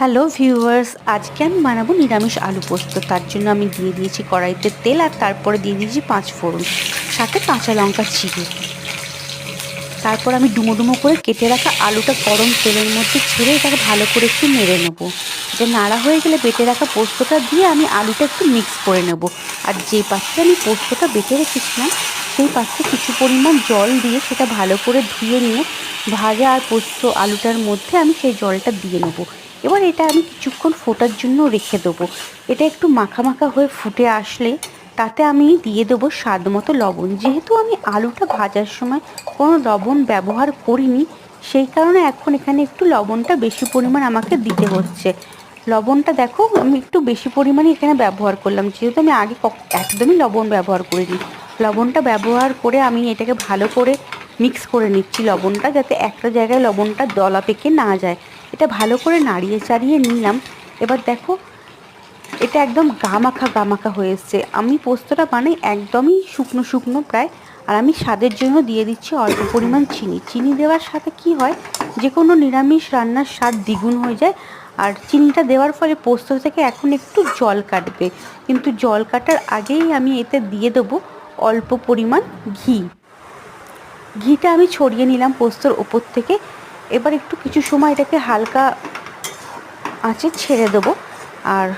Hello viewers, আজকে আমি বানাবো নিরামিষ আলু পোস্ত। তার জন্য আমি দিয়ে দিয়েছি কড়াইতে তেল আর তারপরে দিয়ে দিয়েছি পাঁচ ফোড়ন, সাথে কাঁচা লঙ্কা চিড়ে তারপর আমি ডুমো ডুমো করে কেটে রাখা আলুটা গরম তেলের মধ্যে ছেড়ে এটাকে ভালো করে একটু নেড়ে নেব। যে নাড়া হয়ে গেলে বেটে রাখা পোস্তটা দিয়ে আমি আলুটা একটু মিক্স করে নেব। আর যে পাত্রে আমি পোস্তটা বেটে রেখেছিলাম, সেই পাত্রে কিছু পরিমাণ জল দিয়ে সেটা ভালো করে ধুয়ে নিয়ে ভাজা আর পোস্ত আলুটার মধ্যে আমি সেই জলটা দিয়ে নেব। এবার এটা আমি কিছুক্ষণ ফোটার জন্য রেখে দেবো। এটা একটু মাখা মাখা হয়ে ফুটে আসলে তাতে আমি দিয়ে দেবো স্বাদ মতো লবণ। যেহেতু আমি আলুটা ভাজার সময় কোনো লবণ ব্যবহার করিনি, সেই কারণে এখন এখানে একটু লবণটা বেশি পরিমাণ আমাকে দিতে হচ্ছে। লবণটা দেখো, আমি একটু বেশি পরিমাণে এখানে ব্যবহার করলাম। যেহেতু আমি আগে একদমই লবণ ব্যবহার করিনি। লবণটা ব্যবহার করে আমি এটাকে ভালো করে মিক্স করে নিচ্ছি লবণটা যাতে একটা জায়গায় লবণটা দলা পেকে না যায়। এটা ভালো করে নাড়িয়ে চাড়িয়ে নিলাম। এবার দেখো, এটা একদম গামাখা গামাখা হয়ে এসছে। আমি পোস্তটা বানাই একদমই শুকনো শুকনো প্রায়। আর আমি স্বাদের জন্য দিয়ে দিচ্ছি অল্প পরিমাণ চিনি। চিনি দেওয়ার সাথে কি হয়? যে কোনো নিরামিষ রান্নার স্বাদ দ্বিগুণ হয়ে যায়। আর চিনিটা দেওয়ার ফলে পোস্ত থেকে এখন একটু জল কাটবে। কিন্তু জল কাটার আগেই আমি এতে দিয়ে দেবো অল্প পরিমাণ ঘি। ঘিটা আমি ছড়িয়ে নিলাম পোস্তর ওপর থেকে। এবার একটু কিছু সময় এটাকে হালকা আঁচে ছেড়ে দেবো। আর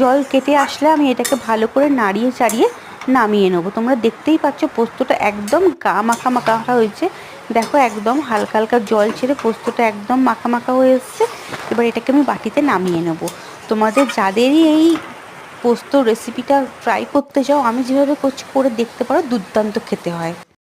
জল কেটে আসলে আমি এটাকে ভালো করে নাড়িয়ে চাড়িয়ে নামিয়ে নেব। তোমরা দেখতেই পাচ্ছ পোস্তটা একদম গা মাখা মাখা হয়েছে। দেখো একদম হালকা হালকা জল ছেড়ে পোস্তটা একদম মাখা মাখা হয়ে এসছে। এবার এটাকে আমি বাটিতে নামিয়ে নেব। তোমাদের যাদেরই এই পোস্ত রেসিপিটা ট্রাই করতে চাও, আমি যেভাবে করছি, করে দেখতে পারো, দুর্দান্ত খেতে হয়।